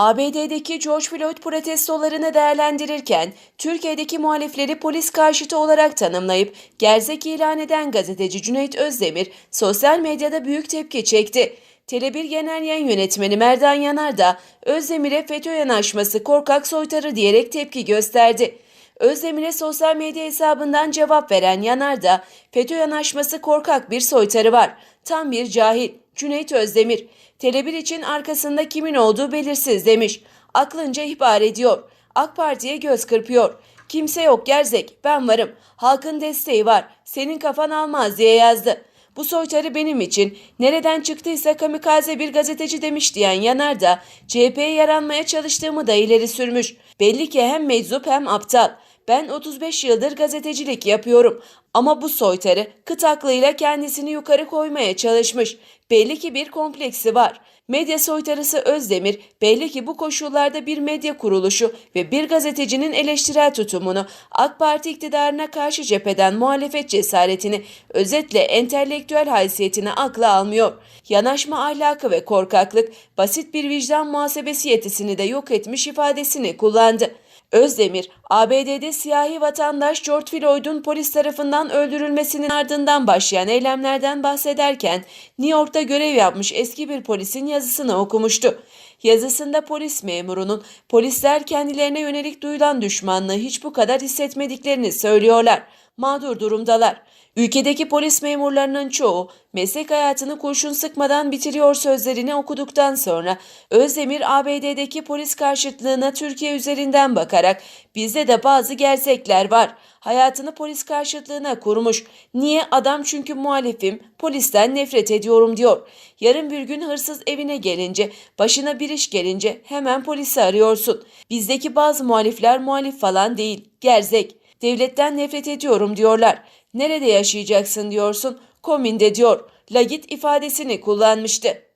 ABD'deki George Floyd protestolarını değerlendirirken Türkiye'deki muhalifleri polis karşıtı olarak tanımlayıp gerzek ilan eden gazeteci Cüneyt Özdemir sosyal medyada büyük tepki çekti. Tele1 Genel Yayın Yönetmeni Merdan Yanar da Özdemir'e FETÖ yanaşması korkak soytarı diyerek tepki gösterdi. Özdemir'e sosyal medya hesabından cevap veren Yanar da FETÖ yanaşması korkak bir soytarı var. Tam bir cahil. Cüneyt Özdemir. Tele1 için arkasında kimin olduğu belirsiz demiş. Aklınca ihbar ediyor. AK Parti'ye göz kırpıyor. Kimse yok gerzek ben varım. Halkın desteği var. Senin kafan almaz diye yazdı. Bu soytarı benim için nereden çıktıysa kamikaze bir gazeteci demiş diyen Yanar da CHP'ye yaranmaya çalıştığımı da ileri sürmüş. Belli ki hem meczup hem aptal. Ben 35 yıldır gazetecilik yapıyorum ama bu soytarı kıt aklıyla kendisini yukarı koymaya çalışmış. Belli ki bir kompleksi var. Medya soytarısı Özdemir belli ki bu koşullarda bir medya kuruluşu ve bir gazetecinin eleştirel tutumunu AK Parti iktidarına karşı cepheden muhalefet cesaretini özetle entelektüel haysiyetine akla almıyor. Yanaşma ahlakı ve korkaklık basit bir vicdan muhasebesi yetisini de yok etmiş ifadesini kullandı. Özdemir, ABD'de siyahi vatandaş George Floyd'un polis tarafından öldürülmesinin ardından başlayan eylemlerden bahsederken New York'ta görev yapmış eski bir polisin yazısını okumuştu. Yazısında polis memurunun polisler kendilerine yönelik duyulan düşmanlığı hiç bu kadar hissetmediklerini söylüyorlar. Mağdur durumdalar. Ülkedeki polis memurlarının çoğu meslek hayatını kurşun sıkmadan bitiriyor sözlerini okuduktan sonra Özdemir ABD'deki polis karşıtlığına Türkiye üzerinden bakarak bizde de bazı gerçekler var. Hayatını polis karşıtlığına kurmuş. Niye? Adam çünkü muhalifim, polisten nefret ediyorum diyor. Yarın bir gün hırsız evine gelince, başına bir iş gelince hemen polisi arıyorsun. Bizdeki bazı muhalifler muhalif falan değil, gerzek. Devletten nefret ediyorum diyorlar. Nerede yaşayacaksın diyorsun? Kominde diyor. Lagit ifadesini kullanmıştı.